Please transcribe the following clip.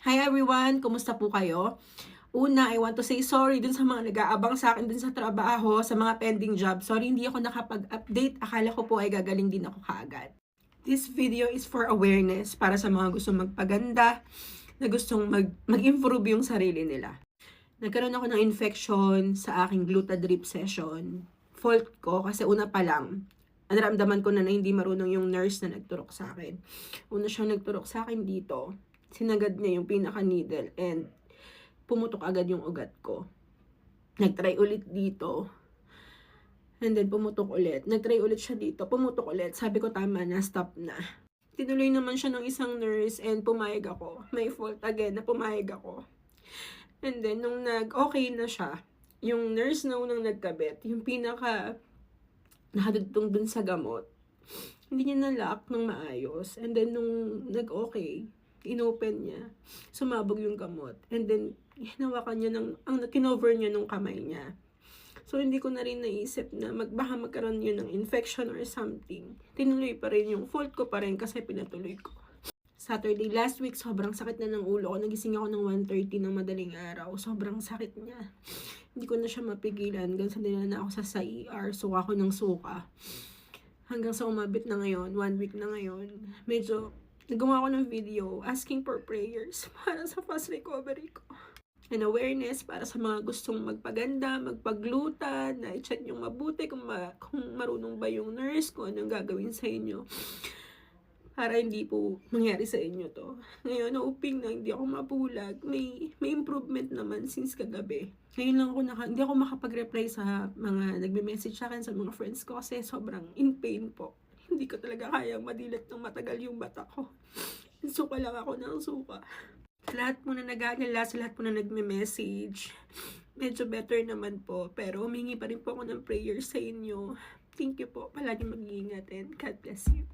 Hi everyone! Kumusta po kayo? Una, I want to say sorry dun sa mga nag-aabang sa akin dun sa trabaho, sa mga pending job. Sorry, hindi ako nakapag-update. Akala ko po ay gagaling din ako kaagad. This video is for awareness para sa mga gustong magpaganda, na gustong mag- mag-improve yung sarili nila. Nagkaroon ako ng infection sa aking glutadrip session. Fault ko kasi una pa lang, naramdaman ko na na hindi marunong yung nurse na nagturok sa akin. Una siyang nagturok sa akin dito. Sinagad niya yung pinaka-needle and pumutok agad yung ugat ko. Nagtry ulit dito. And then pumutok ulit. Nagtry ulit siya dito. Pumutok ulit. Sabi ko tama na, stop na. Tinuloy naman siya ng isang nurse and pumayag ako. May fault again na pumayag ako. And then, nung nag-okay na siya, yung nurse na unang nagkabit, yung pinaka nakadugtong dun sa gamot, hindi niya na-lock ng maayos. And then, nung nag-okay, inopen niya, sumabog yung gamot. And then, hinawakan niya ng, ang kinover niya nung kamay niya. So, hindi ko na rin naisip na mag, baka magkaroon yun ng infection or something. Tinuloy pa rin yung fault ko pa rin kasi pinatuloy ko. Saturday last week, sobrang sakit na ng ulo ko. Nagising ako ng 1.30 ng madaling araw. Sobrang sakit niya. Hindi ko na siya mapigilan. Sa dinala na ako sa, sa ER. Suka ko ng suka. Hanggang sa umabit na ngayon, one week na ngayon. Medyo, nagawa ko ng video asking for prayers para sa fast recovery ko. And awareness para sa mga gustong magpaganda, magpagluta, na i-check yung mabuti kung, ma- kung marunong ba yung nurse, kung anong gagawin sa inyo para hindi po mangyari sa inyo to. Ngayon, hoping na hindi ako mapulag. May, may improvement naman since kagabi. Ngayon lang ako naka, hindi ako makapag-reply sa mga nagme-message sa akin, sa mga friends ko kasi sobrang in pain po. Hindi ko talaga kayang madilat ng matagal yung mata ko. Suka lang ako ng suka. Lahat po na nag-aalala, sa lahat po na nagme-message, medyo better naman po. Pero humingi pa rin po ako ng prayers sa inyo. Thank you po. Palagi mag-iingat and God bless you.